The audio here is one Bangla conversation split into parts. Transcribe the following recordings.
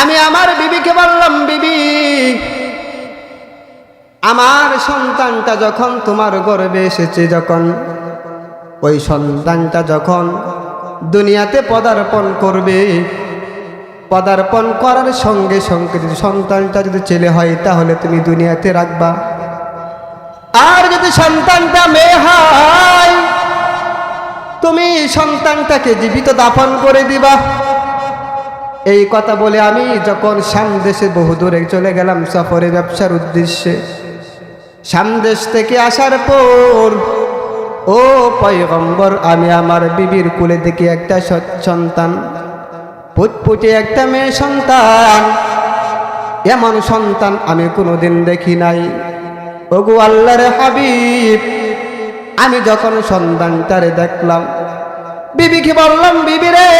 আমি আমার বিবিকে বললাম, বিবি, আমার সন্তানটা যখন তোমার গর্বে এসেছে, যখন ওই সন্তানটা যখন দুনিয়াতে পদার্পণ করবে, পদার্পণ করার সঙ্গে সঙ্গে যদি সন্তানটা যদি ছেলে হয়, তাহলে তুমি দুনিয়াতে রাখবা। আর যদি সন্তানটা মেয়ে হয়, তুমি সন্তানটাকে জীবিত দাফন করে দিবা। এই কথা বলে আমি যখন সামদেশে বহুদূরে চলে গেলাম সফরে ব্যবসার উদ্দেশ্যে সামদেশ থেকে আসার পর, ও পয়গম্বর, আমি আমার বিবির কুলে দেখি একটা সন্তান, পুটপুটে একটা মেয়ে সন্তান। এমন সন্তান আমি কোনোদিন দেখি নাই। ওগু আল্লাহর হাবিব, আমি যখন সন্তানটারে দেখলাম, বিবিকে বললাম, বিবি রে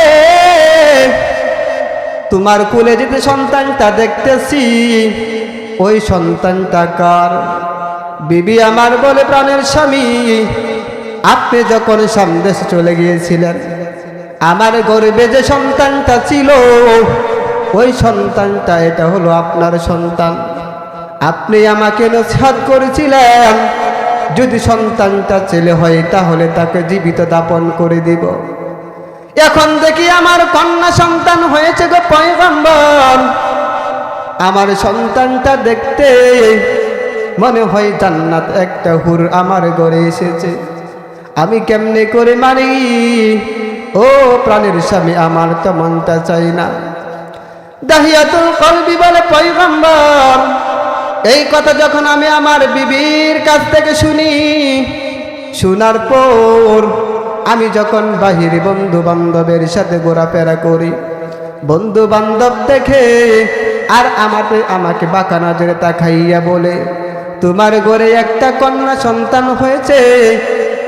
তোমার কুলে যেতে সন্তানটা দেখতেছি, ওই সন্তানটা কার? বিবি আমার বলে প্রাণের স্বামী, আপনি যখন সন্দেশ চলে গিয়েছিলেন, আমার গর্বে যে সন্তানটা ছিল, ওই সন্তানটা এটা হলো আপনার সন্তান। আপনি আমাকে নসিহাত করেছিলেন, যদি সন্তানটা ছেলে হয়, তাহলে তাকে জীবিত দাপন করে দিব। এখন দেখি আমার কন্যা সন্তান হয়েছে গো পয়গম্বর। আমার সন্তানটা দেখতে মনে হয় জান্নাত একটা হুর আমার ঘরে এসেছে। আমি কেমনে করে মারি? ও প্রাণের স্বামী, আমার তো মনটা চাই না। দাহিয়াতুল কলবি বলে, পয়গম্বর, এই কথা যখন আমি আমার বিবির কাছ থেকে শুনি, শোনার পর আমি যখন বাহিরে বন্ধু বান্ধবের সাথে ঘোরাফেরা করি বন্ধু বান্ধব দেখে আর আমাকে আমাকে বাঁকা নজরে তাকাইয়া বলে, তোমার ঘরে একটা কন্যা সন্তান হয়েছে,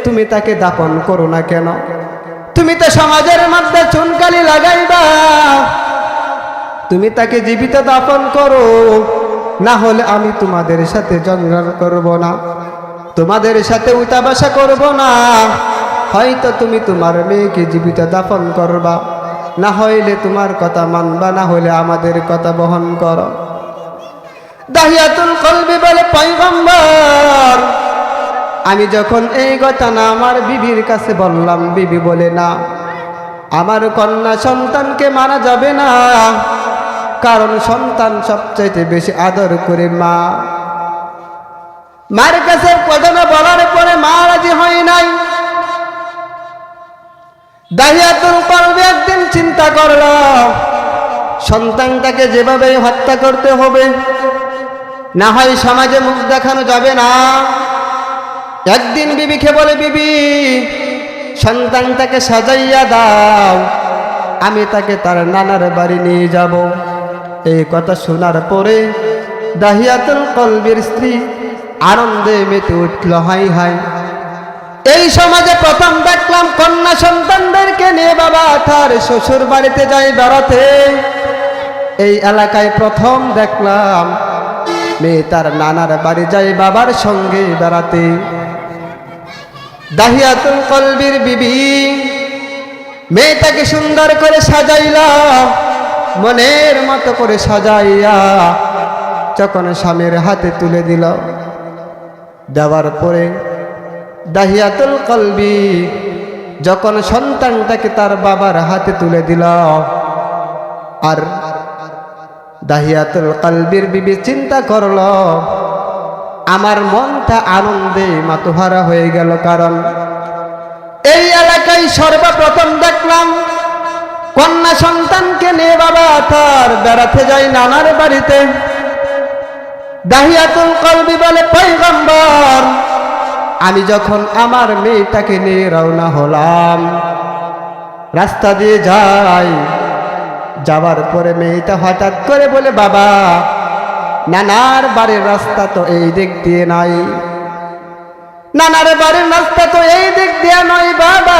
তুমি তাকে দাপন করো না কেন? তুমি তো সমাজের মধ্যে চুনকালি লাগাইবা। তুমি তাকে জীবিত দাপন করো, না হলে আমি তোমাদের সাথে জঞ্জাল করব না, তোমাদের সাথে উঠাবাসা করব না। হয়তো তুমি তোমার মেয়েকে জীবিত দাপন করবা। না হইলে তোমার কথা মানবা, না হলে আমাদের কথা বহন করো। দাহিয়াতুল কলবি বলে আমি যখন এই কথা না আমার বিবির কাছে বললাম, বিবি বলে, না, আমার কন্যা সন্তানকে মারা যাবে না, কারণ সন্তান সবচাইতে বেশি আদর করে মা। মার কাছে বলার পরে মা রাজি হয় নাই। দাহিয়াতুল কলবি একদিন চিন্তা করল, সন্তানটাকে যেভাবে হত্যা করতে হবে, না হয় সমাজে মুখ দেখানো যাবে না। একদিন বিবিকে বলে, বিবি, সন্তানটাকে সাজাইয়া দাও, আমি তাকে তার নানার বাড়ি নিয়ে যাব। এই কথা শোনার পরে দাহিয়াতুল কলবির স্ত্রী আনন্দে মেতে উঠল, হাই হাই। এই সমাজে প্রথম দেখলাম কন্যা সন্তানদেরকে নিয়ে বাবা তার শ্বশুর বাড়িতে যাই বেড়াতে। এই এলাকায় প্রথম দেখলাম মেয়ে তার নানার বাড়ি যায় বাবার সঙ্গে বেড়াতে। দাহিয়াতুল কলবির বিবি মেয়েটাকে সুন্দর করে সাজাইলা, মনের মতো করে সাজাইয়া যখন স্বামীর হাতে তুলে দিল, দেওয়ার পরে দাহিয়াতুল কলবি, যখন সন্তানটাকে তার বাবার হাতে তুলে দিল। আর দাহিয়াতুল কলবির বিবি চিন্তা করল, আমার মনটা আনন্দে মাতোহারা হয়ে গেল কারণ এই এলাকায় সর্বপ্রথম দেখলাম, কন্যা সন্তানকে নিয়ে বাবা তার বেড়াতে যায় নানার বাড়িতে। দাহিয়াতুল কলবি বলে পৈগম্বর আমি যখন আমার মেয়েটাকে নিয়ে রওনা হলাম, রাস্তা দিয়ে যাই। যাবার পরে মেয়েটা হঠাৎ করে বলে, বাবা, নানার বাড়ির রাস্তা তো এই দিক দিয়ে নাই। নানার বাড়ির রাস্তা তো এই দিক দিয়ে নয় বাবা।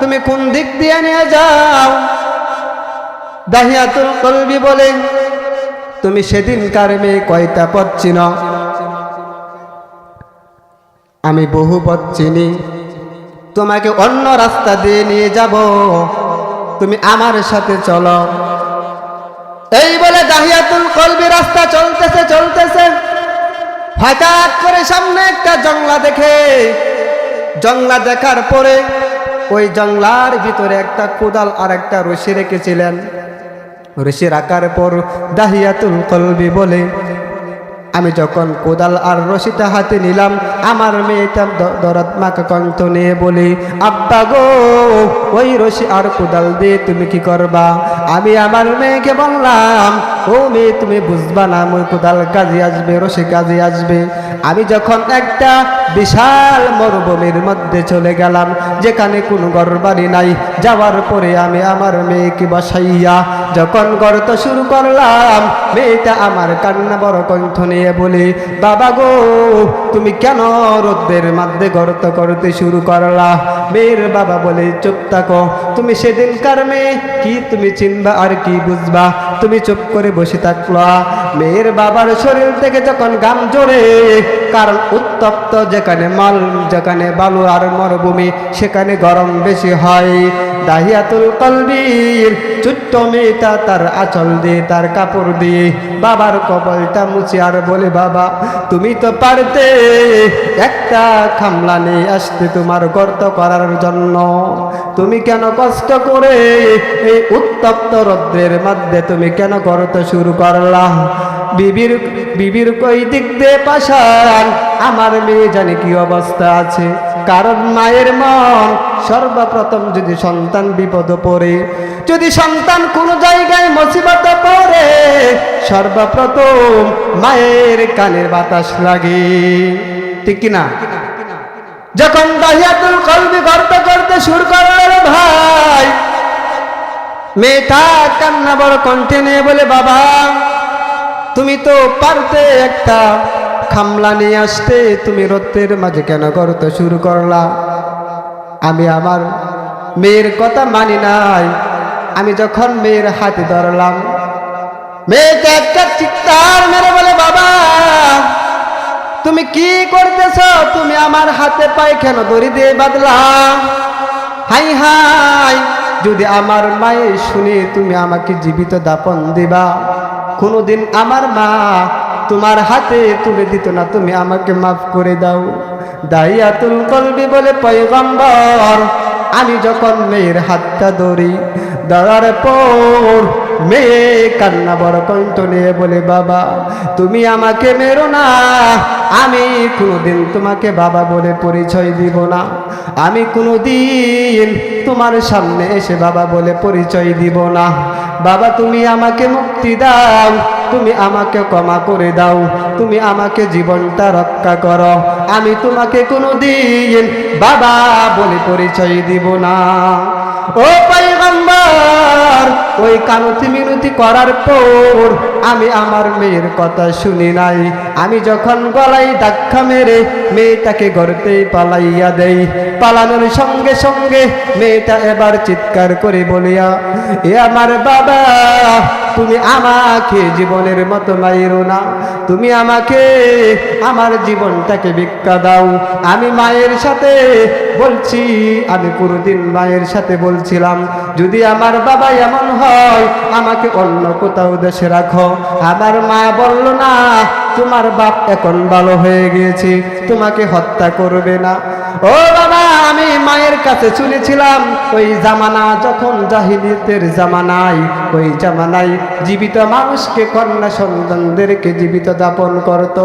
তুমি কোন দিক দিয়ে নিয়ে যাও? দাহিয়াতুল কলবি বলে, তুমি সেদিনকার মেয়ে কয়টা পথ চিনো? আমি বহু পথ চিনি। তোমাকে অন্য রাস্তা দিয়ে নিয়ে যাব। তুমি আমার সাথে চলো। এই বলে দাহিয়াতুল কলবি রাস্তা চলতেছে চলতেছে। হঠাৎ করে সামনে একটা জংলা দেখে। জংলা দেখার পরে ওই জংলার ভিতরে একটা কোদাল আর একটা রশি রেখেছিলেন। রশি রাখার পর দাহিয়াতুল কলবি বলে আমি যখন কোদাল আর রশিটা হাতে নিলাম, আমার মেয়েটা দরদ মাকে কণ্ঠ নিয়ে বলি, আব্বা গো, ওই রশি আর কোদাল দিয়ে তুমি কি করবা? আমি আমার মেয়েকে বললাম ও মেয়ে তুমি বুঝবা না ওই কোদাল কাজে আসবে রশি কাজে আসবে। আমি যখন একটা বিশাল মরুভূমির মধ্যে চলে গেলাম, যেখানে কোনো ঘর বাড়ি নাই, যাওয়ার পরে আমি আমার মেয়েকে বসাইয়া যখন গর্ত শুরু করলাম, মেয়েটা আমার কান্না বড় কণ্ঠ নিয়ে বলি, বাবা গো, তুমি কেন রোদ্রের মধ্যে গর্ত করতে শুরু করলা? মেয়ের বাবা বলে, চুপ থাকো, তুমি সেদিনকার মেয়ে, কি তুমি চিনবা আর কি বুঝবা? তুমি চুপ করে বসে থাকলা। মেয়ের বাবার শরীর থেকে যখন গাম জোরে কারণ উত্তপ্ত যেখানে মাল, যেখানে বালু আর মরুভূমি, সেখানে গরম বেশি হয়। দাহিয়াতুল কলবির ছোট্ট মেয়েটা তার আঁচল দিয়ে তার কাপড় দিয়ে বাবার কপালটা মুছে আর বলে, বাবা, তুমি তো পারতে, একটা খামলা নিয়ে আসতে তোমার গর্ত করার জন্য। তুমি কেন কষ্ট করে এই উত্তপ্ত রৌদ্রের মধ্যে তুমি কেন করতে শুরু করলা? বিবির বিবির কই দিক দিয়ে পাশান? আমার মেয়ে জানি কি অবস্থা আছে। কারণ মায়ের মন সর্বপ্রথম যদি সন্তান বিপদ পড়ে, যদি সন্তান কোনো জায়গায় মুসিবতে পড়ে, সর্বপ্রথম মায়ের কানের বাতাস লাগে। ঠিক কিনা? যখন দাহিয়াতুল কলবি গর্ত করতে শুরু করল ভাই, মেয়েটা কান্না বড় কণ্ঠে নিয়ে বলে, বাবা, তুমি তো পারতে একটা খামলা নিয়ে আসতে, তুমি রত্তের মাঝে কেন করতে শুরু করলা? আমি আমার মেয়ের কথা মানি নাই। আমি যখন মেয়ের হাতে ধরলাম, মেয়েটা একটা চিৎকার মেরে তুমি কি করতেছ? তুমি আমার হাতে পায়ে কেন দড়ি দিয়ে বাঁধলা। হাই হাই, যদি আমার মায়ে শুনে তুমি আমাকে জীবিত দাপন দিবা, কোনোদিন আমার মা তোমার হাতে তুলে দিত না, তুমি আমাকে মাফ করে দাও। দাইয়াতুল কলবি বলে পয়গম্বর, আমি যখন মেয়ের হাতটা ধরি, ধরার পর মেয়ে কান্না বড় কণ্ঠ নিয়ে বলে, বাবা, তুমি আমাকে মেরো না। আমি কোনোদিন তোমাকে বাবা বলে পরিচয় দিব না। আমি কোনোদিন তোমার সামনে এসে বাবা বলে পরিচয় দিব না। বাবা, তুমি আমাকে মুক্তি দাও। তুমি আমাকে ক্ষমা করে দাও। তুমি আমাকে জীবনটা রক্ষা করো। আমি তোমাকে কোনোদিন বাবা বলে পরিচয় দিব না। ও পয়গম্বর ওই কানতি মিনতি করার পর আমি আমার মেয়ের কথা শুনি নাই। আমি যখন গলায় ধাক্কা মেরে মেয়েটাকে গড়তেই পালাইয়া দেই। পালানোর সঙ্গে সঙ্গে মেয়েটা এবার চিৎকার করে বলিয়া, এ আমার বাবা, তুমি আমাকে জীবনের মতো মাইরো না। তুমি আমাকে, আমার জীবনটাকে ভিক্ষা দাও। আমি মায়ের সাথে বলছি, আমি পুরোদিন মায়ের সাথে বলছিলাম। যদি আমার বাবা এমন হয় আমাকে অন্য কোথাও দেশে রাখো। আমার মা বলল, না, তোমার বাপ এখন ভালো হয়ে গিয়েছে, তোমাকে হত্যা করবে না। ও বাবা, আমি মায়ের কাছে শুনেছিলাম, ওই জামানা, যখন জাহিলিয়তের জামানায়, ওই জামানায় জীবিত মানুষকে, কন্যা সন্তানদেরকে জীবিত দাপন করত।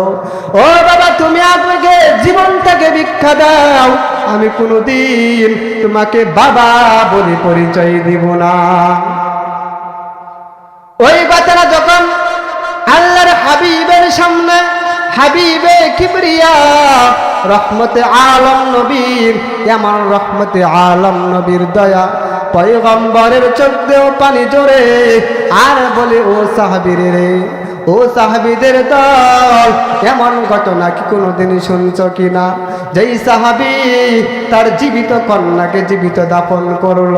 ও বাবা, তুমি আপনাকে জীবনটাকে ভিক্ষা দাও, আমি কোনোদিন তোমাকে বাবা বলে পরিচয় দিব না। ওই বাচ্চারা যখন আল্লাহর হাবিবের সামনে, হাবিবে কিবরিয়া, রহমতে আলম নবীর, এমন রহমতে আলম নবীর দয়া পয়গম্বরের চোখ দেও পানি জোরে আর বলে, ও সাহাবিরে রে, ও সাহাবিদের দল, এমন ঘটনা কি কোনোদিন শুনছ কিনা? যেই সাহাবি তার জীবিত কন্যাকে জীবিত দাপন করল।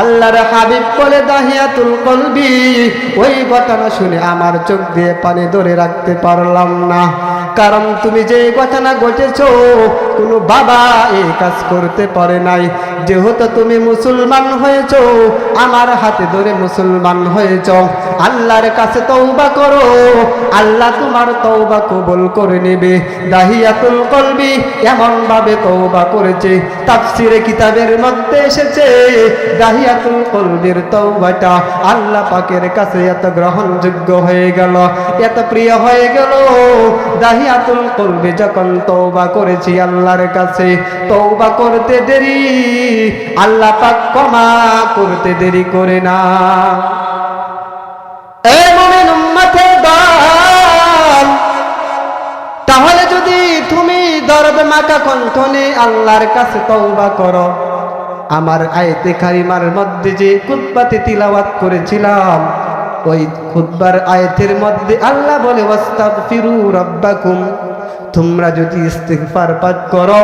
আল্লাহর হাবিব বলে, দাহিয়াতুল কলবি, ওই ঘটনা শুনে আমার চোখ দিয়ে পানি ধরে রাখতে পারলাম না। কারণ তুমি যে ঘটনা ঘটেছ, কোনো বাবা এই কাজ করতে পারে নাই। যেহেতু তুমি মুসলমান হয়েছ, আমার হাতে ধরে মুসলমান হয়েছ। আল্লাহর কাছে তৌবা করো, আল্লাহ তোমার তৌবা কবুল করে নেবে। দাহিয়াতুল কলবি এমন ভাবে তৌবা করেছে, তাফসিরে কিতাবের মধ্যে এসেছে, দাহিয়াতুল কলবির তৌবাটা আল্লাহ পাকের কাছে এত গ্রহণযোগ্য হয়ে গেল, এত প্রিয় হয়ে গেল। দাহিয়াতুল কলবি যখন তৌবা করেছি আল্লাহর কাছে। তৌবা করতে দেরি, আল্লাহ পাক ক্ষমা করতে দেরি করে না। তাহলে যদি তুমি দরদ মাকা কণ্ঠনে আল্লাহর কাছে তৌবা করো, আমার আয়তে কারিমার মধ্যে যে কুতবাতে তিলাওয়াত করেছিলাম ওই খুতবার আয়াতের মধ্যে আল্লাহ বলে, ওয়াস্তাগফিরু রাব্বাকুম। তোমরা যদি ইস্তিগফার পাঠ করো,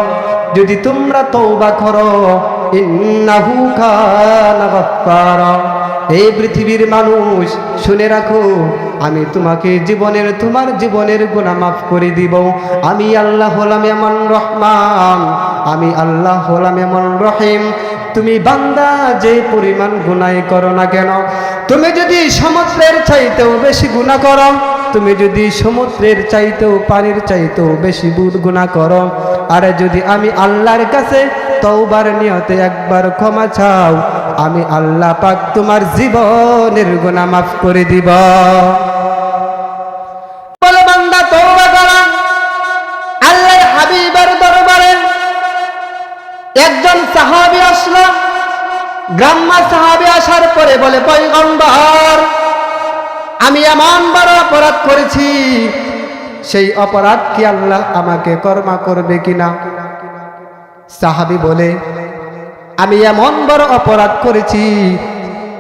যদি তোমরা তওবা করো, ইন্নাহু কানা গাফফারা। এই পৃথিবীর মানুষ, শুনে রাখো, আমি তোমাকে জীবনের, তোমার জীবনের গুণা মাফ করে দিব। আমি আল্লাহ হলাম এমন রহমান, আমি আল্লাহ হলাম এমন রহিম। তুমি বান্দা, যে পরিমাণ গুনাই করো না কেন? তুমি যদি সমুদ্রের চাইতেও বেশি গুণা করো, তুমি যদি সমুদ্রের চাইতেও পানির চাইতেও বেশি বুধ গুণা করো, আর যদি আমি আল্লাহর কাছে তৌবার নিয়তে একবার ক্ষমা চাও, আমি আল্লাহ পাক তোমার জীবনের গুণা মাফ করে দিব। গ্রাম্য সাহাবে আসার পরে বলে, পয়গম্বর, আমি এমন বড় অপরাধ করেছি, সেই অপরাধ কি আল্লাহ আমাকে কর্মা করবে কিনা? সাহাবি বলে, আমি এমন বড় অপরাধ করেছি,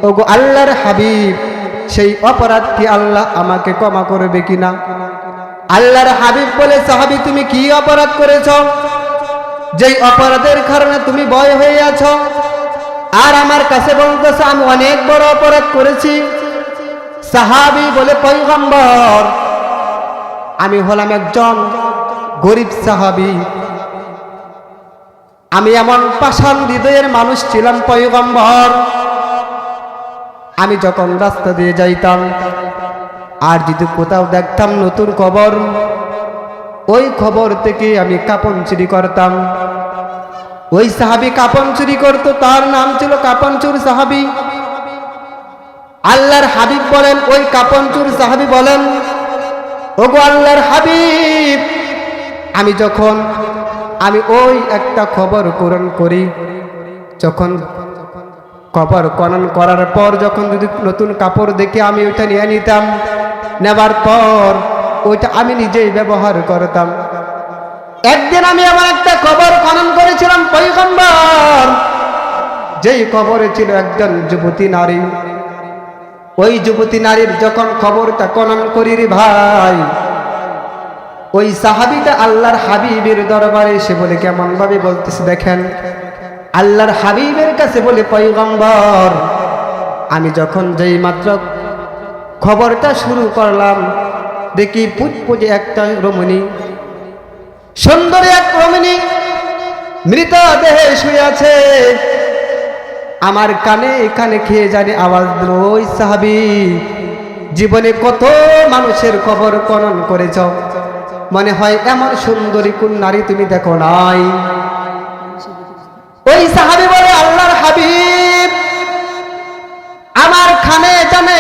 ওগো আল্লাহর হাবিব, সেই অপরাধ কি আল্লাহ আমাকে ক্ষমা করবে কিনা? আল্লাহর হাবিব বলে, সাহাবী, তুমি কি অপরাধ করেছ? যেই অপরাধের কারণে তুমি ভয় হয়ে আছো আর আমার কাছে বলতেছে, আমি অনেক বড় অপরাধ করেছি। সাহাবি বলে পৈগম্বর আমি হলাম একজন গরিব সাহাবি। আমি এমন পাষাণ হৃদয়ের মানুষ ছিলাম, পয়গম্বর। আমি যখন রাস্তা দিয়ে যাইতাম, আর যদি কোথাও দেখতাম নতুন খবর, ওই খবর থেকে আমি কাপন চুরি করতাম। ওই সাহাবি কাপন চুরি করতো, তার নাম ছিল কাপনচুর সাহাবি। আল্লাহর হাবিব বলেন, ওই কাপনচুর সাহাবি বলেন, ওগো আল্লাহর হাবিব, আমি যখন, আমি ওই একটা খবর পূরণ করি, যখন খবর খনন করার পর যখন যদি নতুন কাপড় দেখে আমি ওইটা নিয়ে নিতাম, নেবার পর ওইটা আমি নিজেই ব্যবহার করতাম। একদিন আমি আমার একটা খবর খনন করেছিলাম পৈগম্বর যেই খবরে ছিল একজন যুবতী নারী। ওই যুবতী নারীর যখন খবরটা খনন করি রে ভাই, ওই সাহাবিটা আল্লাহর হাবিবের দরবারে এসে বলে কেমন ভাবে বলতেছে দেখেন, আল্লাহর হাবিবের কাছে বলে পৈগম্বর আমি যখন যেই মাত্র খবরটা শুরু করলাম, দেখি পুটপুটে একটা রমণী সুন্দরী এক রমণী মৃত দেহে শুয়ে আছে। আমার কানে কানে খেয়ে জানি আওয়াজ দিল, ওই সাহাবি, জীবনে কত মানুষের খবর খনন করেছ। মনে হয় এমন সুন্দরী কোন নারী তুমি দেখো নাই। ওই সাহাবি বলে, আল্লাহর হাবিব, আমার খানে জানে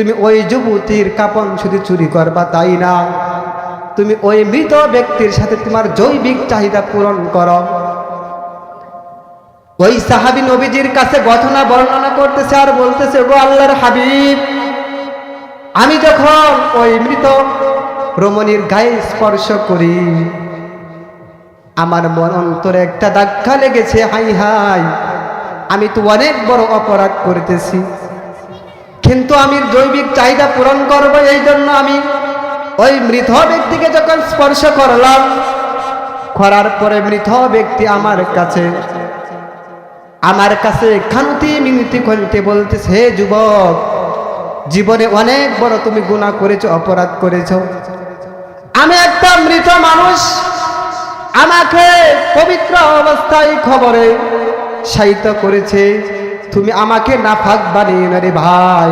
তুমি ওই যুবতীর কাপন শুধু চুরি করবা, তাই না? তুমি ওই মৃত ব্যক্তির সাথে তোমার জৈবিক চাহিদা পূরণ করো। ওই সাহাবি নবীজির কাছে ঘটনা বর্ণনা করতেছে আর বলতেছে, গো আল্লাহর হাবিব, আমি যখন ওই মৃত রমণীর গায়ে স্পর্শ করি, আমার মন অন্তরে একটা ধাক্কা লেগেছে, হাই হাই, আমি তো অনেক বড় অপরাধ করতেছি। কিন্তু আমি জৈবিক চাহিদা পূরণ করব এই জন্য আমি ওই মৃত ব্যক্তিকে যখন স্পর্শ করলাম, করার পরে মৃত ব্যক্তি আমার কাছে আমার কাছে খানুতি মিনতি করতে বলতেছে, হে যুবক, জীবনে অনেক বড় তুমি গুণা করেছ, অপরাধ করেছ। আমি একটা মৃত মানুষ। আমাকে পবিত্র অবস্থায় খবরে সাহিত্য করেছে। তুমি আমাকে নাফাক বানিয়ে না রে ভাই।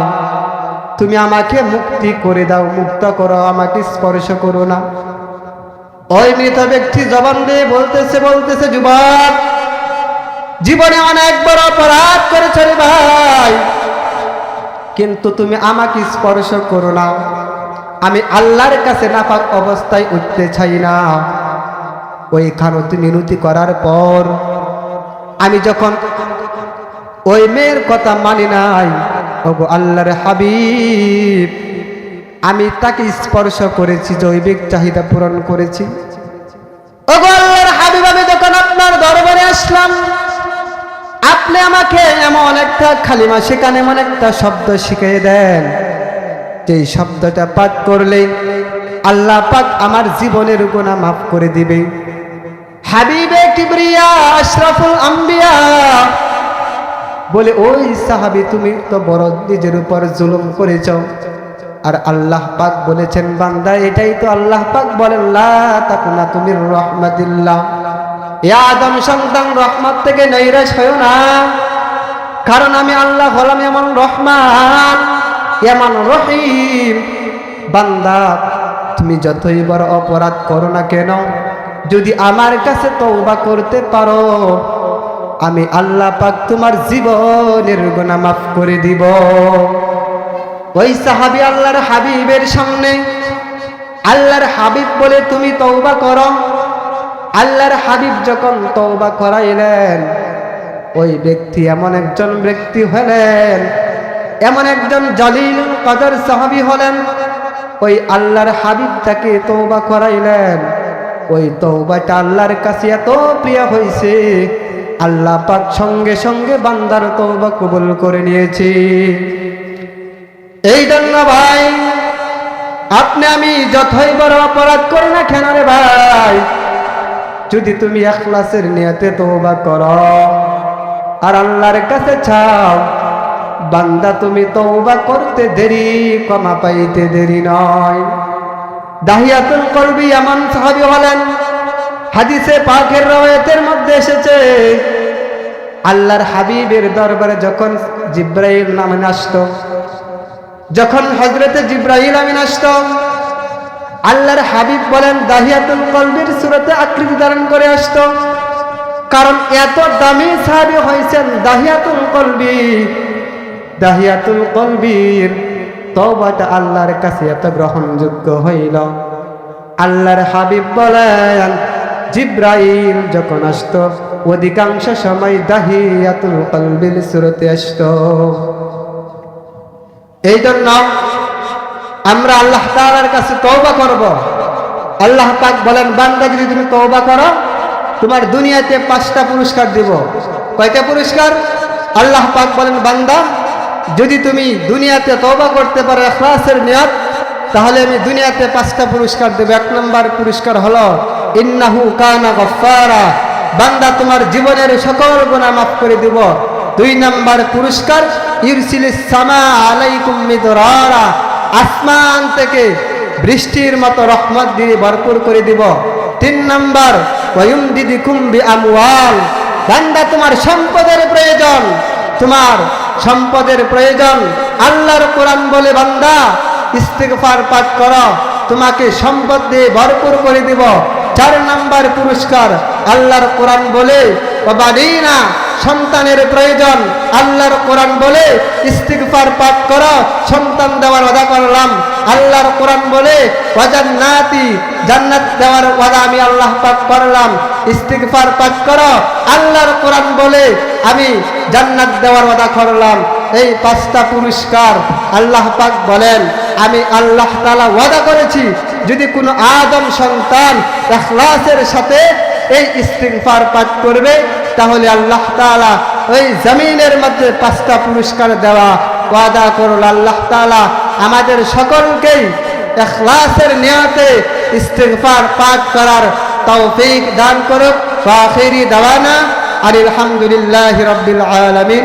তুমি আমাকে মুক্তি করে দাও, মুক্ত করো, আমাকে স্পর্শ করো না। ওই মৃত ব্যক্তি জবান দিয়ে বলতেছে বলতেছে, যুবক, জীবনে অনেক বড় অপরাধ করেছে রে ভাই। কিন্তু তুমি আমাকে স্পর্শ করো না। আমি আল্লাহর কাছে নাফাক অবস্থায় উঠতে চাই না। ওইখানে মিনতি করার পর আমি যখন ওই মেয়ের কথা মানি নাই। ওগো আল্লাহর হাবিব, আমি তাকে স্পর্শ করেছি, জৈবিক চাহিদা পূরণ করেছি। ওগো আল্লাহর হাবিব, আমি যখন আপনার দরবারে আসলাম, আপনি আমাকে এমন একটা খালিমা সেখানে এমন একটা শব্দ শিখিয়ে দেন। যেই শব্দটা পাঠ করলে আল্লাহ পাক আমার জীবনের গুণা মাফ করে দিবে। হাবিবে কিবরিয়া, আশরাফুল আম্বিয়া বলে, ওই সাহাবি, তুমি তো বড় নিজের উপর জুলুম করেছ। আর আল্লাহ পাক বলেছেন, বান্দা, এটাই তো আল্লাহ পাক বলেন তাকুনা তুমি রহমাতিল্লাহ। এ আদম সন্তান রহমত থেকে নৈরাশ হয়েও না, কারণ আমি আল্লাহ হলাম এমন রহমান, এমন রহিম। বান্দা, তুমি যতই বড় অপরাধ করো না কেন, যদি আমার কাছে তওবা করতে পারো আমি আল্লাহ পাক তোমার জীবনের গোনা মাফ করে দিব। ওই সাহাবি আল্লাহর হাবিবের সামনে, আল্লাহর হাবিব বলে তুমি তওবা করো। আল্লাহর হাবিব যখন তওবা করাইলেন, ওই ব্যক্তি এমন একজন ব্যক্তি হলেন, এমন একজন জলিল কদর সাহাবি হলেন, ওই আল্লাহর হাবিব তাকে তওবা করাইলেন। ওই তওবাটা আল্লাহর কাছে এত প্রিয় হয়েছে আল্লাহ পাক সঙ্গে সঙ্গে বান্দার তওবা কবুল করে নিয়েছে। এই জন্য ভাই, আপনি আমি যতই বড় অপরাধ করি না কেন রে ভাই, যদি তুমি এখলাসের নিয়তে তওবা করো আর আল্লাহর কাছে চাও, বান্দা তুমি তওবা করতে দেরি, ক্ষমা পাইতে দেরি নয়। দাহিয়াতুল কলবি এমন সাহাবী হলেন হাদিসে পাকের রওয়ায়াতের মধ্যে এসেছে, আল্লাহর হাবিবের দরবারে যখন জিব্রাইল নামে আসতো যখন হজরতে জিব্রাহিল আমিন আসত আল্লাহর হাবিব বলেন, দাহিয়াতুল কলবির সুরতে আকৃতি ধারণ করে আসত। কারণ এত দামি সাহাবি হয়েছেন দাহিয়াতুল কলবি। দাহিয়াতুল কলবির তওবাটা আল্লাহর কাছে এত গ্রহণযোগ্য হইল। আল্লাহর হাবিব বলেন জিব্রাইল যখন আসত, অধিকাংশ সময় দাহিয়াতুল কলবির সুরতে আসতো। এই জন্য আমরা আল্লাহ তাআলার কাছে তওবা করব। আল্লাহ পাক বলেন, বান্দা যদি তুমি তওবা করো, তোমার দুনিয়াতে পাঁচটা পুরস্কার দিব। কয়টা পুরস্কার? আল্লাহ পাক বলেন, বান্দা, যদি তুমি দুনিয়াতে তৌবা করতে পারো ইখলাসের নিয়ত, তাহলে আমি দুনিয়াতে পাঁচটা পুরস্কার দেব। এক নম্বর পুরস্কার হলো ইন্নাহু কানা গফফারা। বান্দা তোমার জীবনের সকল গুনাহ মাফ করে দিব। দুই নম্বর পুরস্কার, ইরসিলিস সামা আলাইকুম মিদরারা। আসমান থেকে বৃষ্টির মতো রহমত দিয়ে ভরপুর করে দিব। তিন নম্বর ওয়ুম দিদি কুম্বি আমওয়াল বান্দা তোমার সম্পদের প্রয়োজন। তোমার সম্পদের প্রয়োজন। আল্লাহর কোরআন বলে, বান্দা, ইস্তেগফার পাঠ করো। তোমাকে সম্পদ দিয়ে ভরপুর করে দিব। চার নাম্বার পুরস্কার। আল্লাহর কোরআন বলে না সন্তানের প্রয়োজন। আল্লাহর কোরআন বলে, ইস্তিগফার পাঠ করো, সন্তান দেওয়ার ওয়াদা করলাম। আল্লাহর কোরআন বলে, ওয়াজান্নাতি, জান্নাত দেওয়ার ওয়াদা আমি আল্লাহ পাক করলাম। ইস্তিগফার পাঠ করো। আল্লাহর কোরআন বলে, আমি জান্নাত দেওয়ার ওয়াদা করলাম। এই পাঁচটা পুরস্কার আল্লাহ পাক বলেন, আমি আল্লাহ তালা ওয়াদা করেছি, যদি কোনো আদম সন্তান এখলাসের সাথে এই ইস্তিগফার পাঠ করবে, তাহলে আল্লাহ তাআলা ওই জমিনের মধ্যে পাঁচটা পুরস্কার দেওয়া ওয়াদা করল। আল্লাহ তাআলা আমাদের সকলকেই এখলাসের নিয়তে ইস্তিগফার পাঠ করার তৌফিক দান করুক। আখিরি দাওয়ানা আর আলহামদুলিল্লাহি রাব্বিল আলামিন।